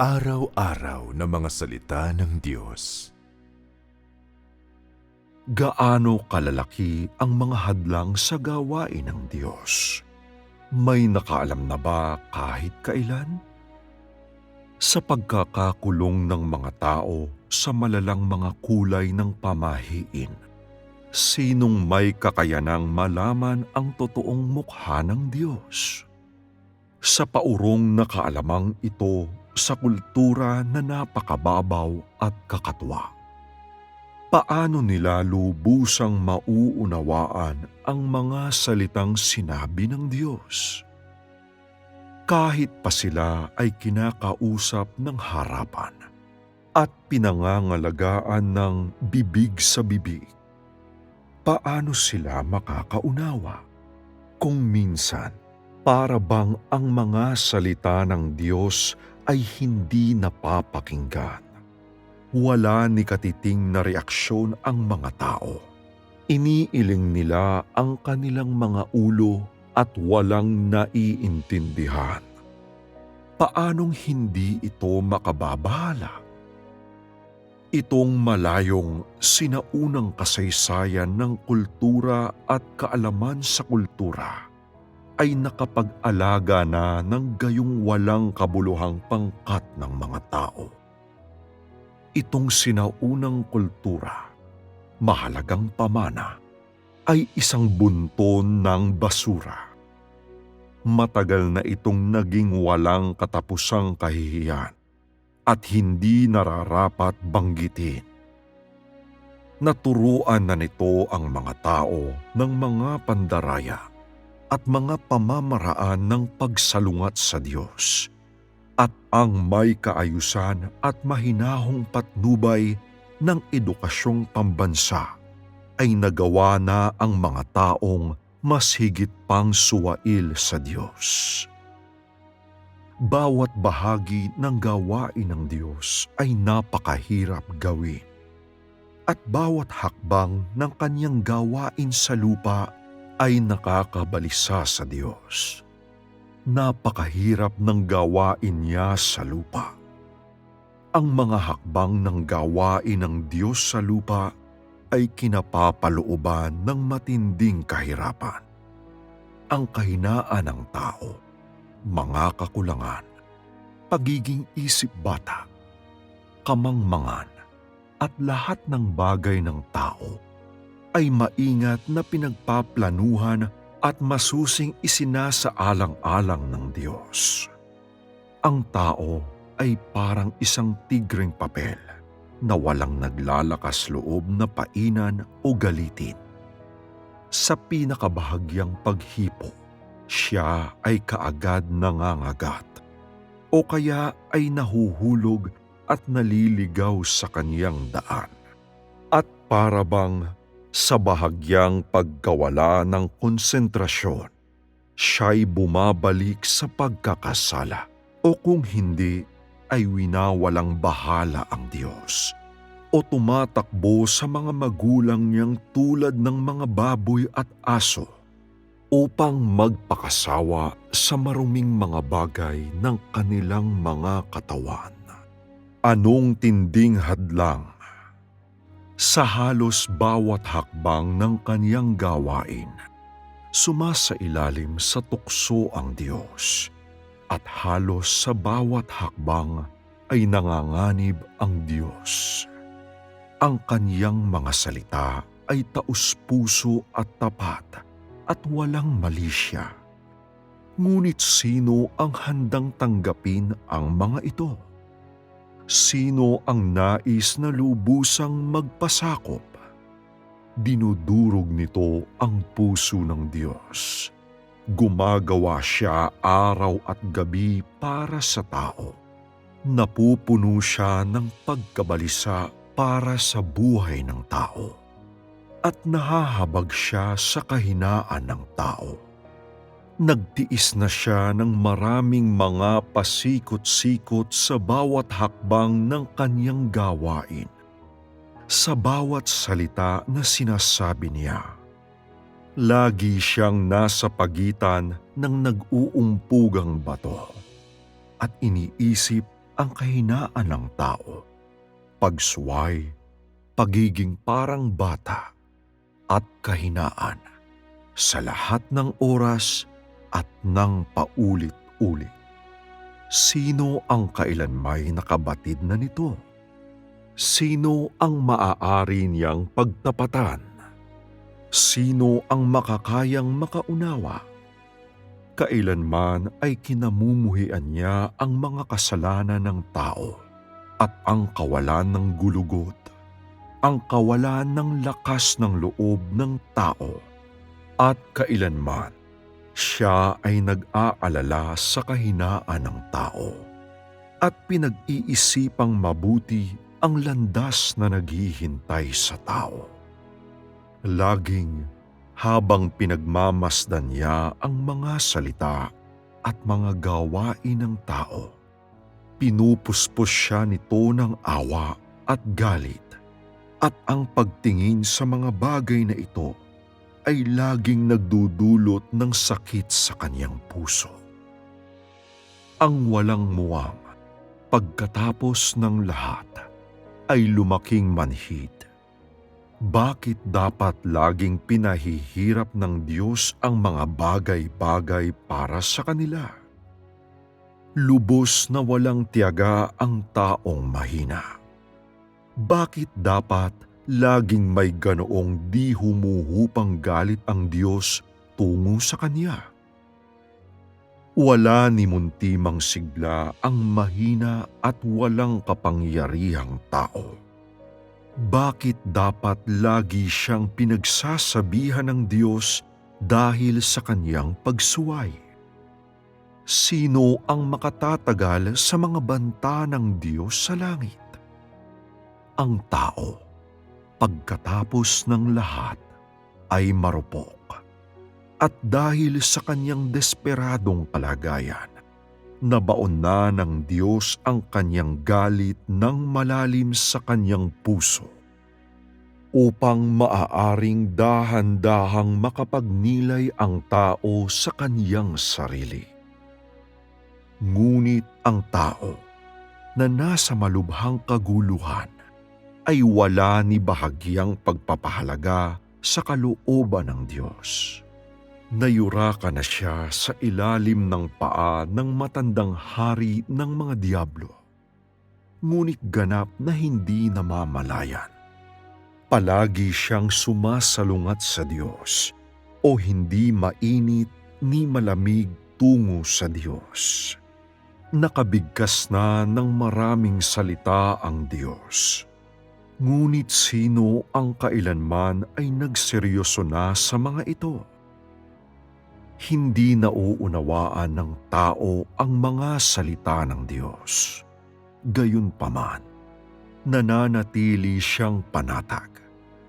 Araw-araw na mga salita ng Diyos. Gaano kalalaki ang mga hadlang sa gawain ng Diyos? May nakaalam na ba kahit kailan? Sa pagkakakulong ng mga tao sa malalang mga kulay ng pamahiin, sinong may kakayanang malaman ang totoong mukha ng Diyos? Sa paurong na kaalamang ito sa kultura na napakababaw at kakatwa. Paano nila lubusang mauunawaan ang mga salitang sinabi ng Diyos? Kahit pa sila ay kinakausap ng harapan at pinangangalagaan ng bibig sa bibig, paano sila makakaunawa kung minsan para bang ang mga salita ng Diyos ay hindi napapakinggan. Wala ni katiting na reaksyon ang mga tao. Iniiling nila ang kanilang mga ulo at walang naiintindihan. Paanong hindi ito makababahala? Itong malayong sinaunang kasaysayan ng kultura at kaalaman sa kultura ay nakapag-alaga na ng gayong walang kabuluhang pangkat ng mga tao. Itong sinaunang kultura, mahalagang pamana, ay isang bunton ng basura. Matagal na itong naging walang katapusang kahihiyan at hindi nararapat banggitin. Naturuan na nito ang mga tao ng mga pandaraya at mga pamamaraan ng pagsalungat sa Diyos at ang may kaayusan at mahinahong patnubay ng edukasyong pambansa ay nagawa na ang mga taong mas higit pang suwail sa Diyos. Bawat bahagi ng gawain ng Diyos ay napakahirap gawin at bawat hakbang ng kanyang gawain sa lupa ay nakakabalisa sa Diyos. Napakahirap ng gawain niya sa lupa. Ang mga hakbang ng gawain ng Diyos sa lupa ay kinapapalooban ng matinding kahirapan. Ang kahinaan ng tao, mga kakulangan, pagiging isip bata, kamangmangan, at lahat ng bagay ng tao ay maingat na pinagpaplanuhan at masusing isinasaalang-alang ng Diyos. Ang tao ay parang isang tigreng papel na walang naglalakas loob na painan o galitin. Sa pinakabahagyang paghipo, siya ay kaagad nangangagat o kaya ay nahuhulog at naliligaw sa kaniyang daan. At para bang sa bahagyang pagkawala ng konsentrasyon, siya'y bumabalik sa pagkakasala o kung hindi ay winawalang bahala ang Diyos o tumatakbo sa mga magulang niyang tulad ng mga baboy at aso upang magpakasawa sa maruming mga bagay ng kanilang mga katawan. Anong tinding hadlang sa halos bawat hakbang ng kaniyang gawain. Sumasailalim sa tukso ang Diyos at halos sa bawat hakbang ay nanganganib ang Diyos. Ang kaniyang mga salita ay taus-puso at tapat at walang malisya. Ngunit sino ang handang tanggapin ang mga ito? Sino ang nais na lubusang magpasakop? Dinudurog nito ang puso ng Diyos. Gumagawa siya araw at gabi para sa tao. Napupuno siya ng pagkabalisa para sa buhay ng tao. At nahahabag siya sa kahinaan ng tao nagtiis na siya ng maraming mga pasikot-sikot sa bawat hakbang ng kanyang gawain. Sa bawat salita na sinasabi niya, lagi siyang nasa pagitan ng nag-uumpugang bato at iniisip ang kahinaan ng tao, pagsuway, pagiging parang bata, at kahinaan sa lahat ng oras at ng paulit-ulit. Sino ang kailanmay nakabatid na nito? Sino ang maaari niyang pagtapatan? Sino ang makakayang makaunawa? Kailanman ay kinamumuhian niya ang mga kasalanan ng tao at ang kawalan ng gulugot, ang kawalan ng lakas ng loob ng tao at kailanman siya ay nag-aalala sa kahinaan ng tao at pinag-iisipang mabuti ang landas na naghihintay sa tao. Laging habang pinagmamasdan niya ang mga salita at mga gawain ng tao, pinupuspos siya nito ng awa at galit at ang pagtingin sa mga bagay na ito ay laging nagdudulot ng sakit sa kanyang puso. Ang walang muwang pagkatapos ng lahat ay lumaking manhid. Bakit dapat laging pinahihirap ng Diyos ang mga bagay-bagay para sa kanila? Lubos na walang tiyaga ang taong mahina. Bakit dapat laging may ganoong di humuhupang galit ang Diyos tungo sa Kanya? Wala ni muntimang sigla ang mahina at walang kapangyarihang tao. Bakit dapat lagi siyang pinagsasabihan ng Diyos dahil sa kanyang pagsuway? Sino ang makatatagal sa mga banta ng Diyos sa langit? Ang tao, pagkatapos ng lahat, ay marupok. At dahil sa kanyang desperadong kalagayan, nabaon na ng Diyos ang kanyang galit ng malalim sa kanyang puso upang maaaring dahan-dahang makapagnilay ang tao sa kanyang sarili. Ngunit ang tao na nasa malubhang kaguluhan ay wala ni bahagyang pagpapahalaga sa kalooban ng Diyos nayuraka na siya sa ilalim ng paa ng matandang hari ng mga diablo. Ngunit ganap na hindi namamalayan. Palagi siyang sumasalungat sa Diyos o hindi mainit ni malamig tungo sa Diyos. Nakabigkas na ng maraming salita ang Diyos. Ngunit sino ang kailanman ay nagseryoso na sa mga ito? hindi nauunawaan ng tao ang mga salita ng Diyos. Gayunpaman, nananatili siyang panatag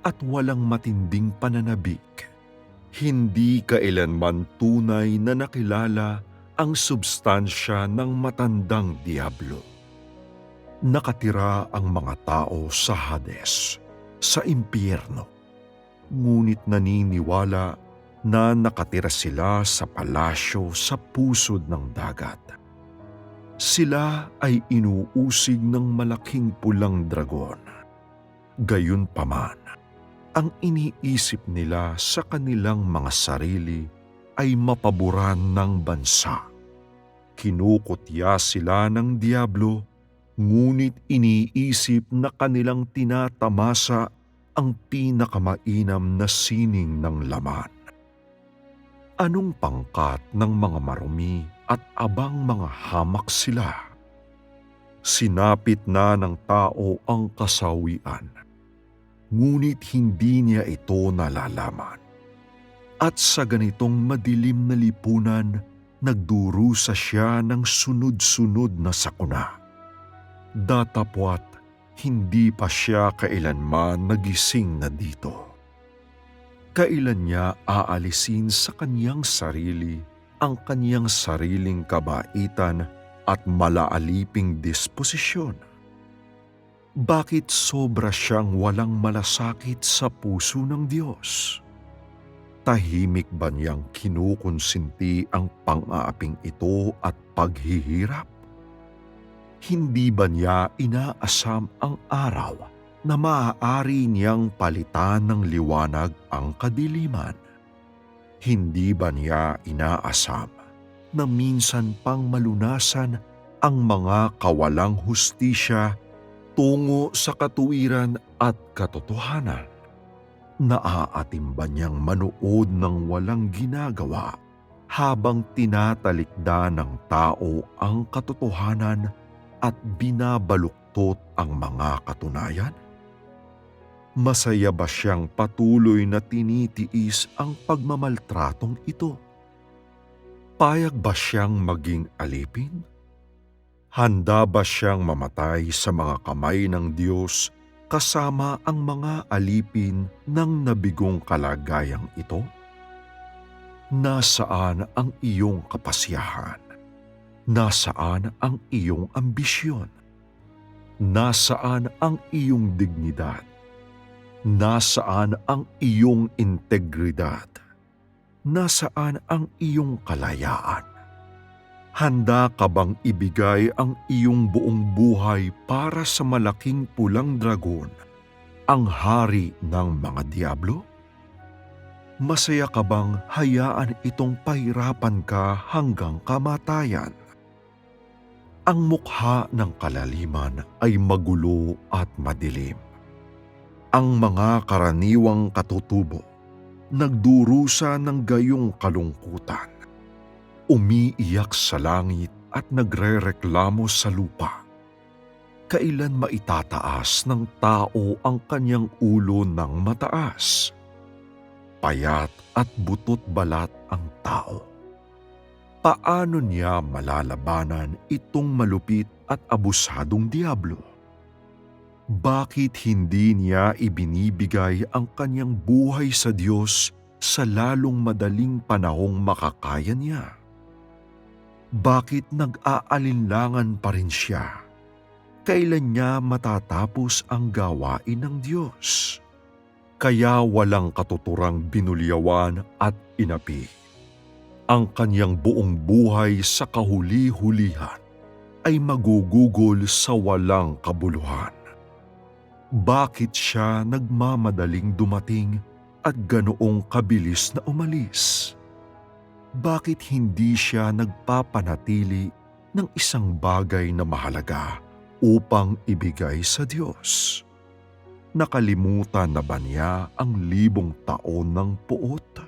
at walang matinding pananabik. Hindi kailanman tunay na nakilala ang substansya ng matandang diablo. Nakatira ang mga tao sa Hades, sa impyerno. Ngunit naniniwala na nakatira sila sa palasyo sa pusod ng dagat. Sila ay inuusig ng malaking pulang dragon. Gayunpaman, ang iniisip nila sa kanilang mga sarili ay mapaboran ng bansa. Kinukutya sila ng diablo, ngunit iniisip na kanilang tinatamasa ang pinakamainam na sining ng laman anong pangkat ng mga marumi at abang mga hamak sila. Sinapit na ng tao ang kasawian, ngunit hindi niya ito nalalaman. At sa ganitong madilim na lipunan, nagdurusa siya ng sunod-sunod na sakuna. Datapwat, hindi pa siya kailanman nagising na dito kailan niya aalisin sa kanyang sarili ang kanyang sariling kabaitan at malaaliping disposisyon? Bakit sobra siyang walang malasakit sa puso ng Diyos? Tahimik ba niyang kinukonsinti ang pang-aaping ito at paghihirap? Hindi ba niya inaasam ang araw na maaari niyang palitan ng liwanag ang kadiliman? Hindi ba niya inaasam na minsan pang malunasan ang mga kawalang hustisya tungo sa katuwiran at katotohanan? Naaatim ba niyang manood ng walang ginagawa habang tinatalikda ng tao ang katotohanan at binabaluktot ang mga katunayan? Masaya ba siyang patuloy na tinitiis ang pagmamaltratong ito? Payag ba siyang maging alipin? Handa ba siyang mamatay sa mga kamay ng Diyos kasama ang mga alipin ng nabigong kalagayang ito? Nasaan ang iyong kapasyahan? Nasaan ang iyong ambisyon? Nasaan ang iyong dignidad? Nasaan ang iyong integridad? Nasaan ang iyong kalayaan? Handa ka bang ibigay ang iyong buong buhay para sa malaking pulang dragon, ang hari ng mga diablo? Masaya ka bang hayaan itong pahirapan ka hanggang kamatayan? Ang mukha ng kalaliman ay magulo at madilim. Ang mga karaniwang katutubo nagdurusa ng gayong kalungkutan. Umiiyak sa langit at nagrereklamo sa lupa. Kailan maitataas ng tao ang kanyang ulo ng mataas? Payat at butot balat ang tao. Paano niya malalabanan itong malupit at abusadong diablo? Bakit hindi niya ibinibigay ang kanyang buhay sa Diyos sa lalong madaling panahong makakaya niya? Bakit nag-aalinlangan pa rin siya? Kailan niya matatapos ang gawain ng Diyos? Kaya walang katuturang binulyawan at inapi. Ang kanyang buong buhay sa kahuli-hulihan ay magugugol sa walang kabuluhan. Bakit siya nagmamadaling dumating at ganoong kabilis na umalis? Bakit hindi siya nagpapanatili ng isang bagay na mahalaga upang ibigay sa Diyos? Nakalimutan na ba niya ang libong taon ng puot?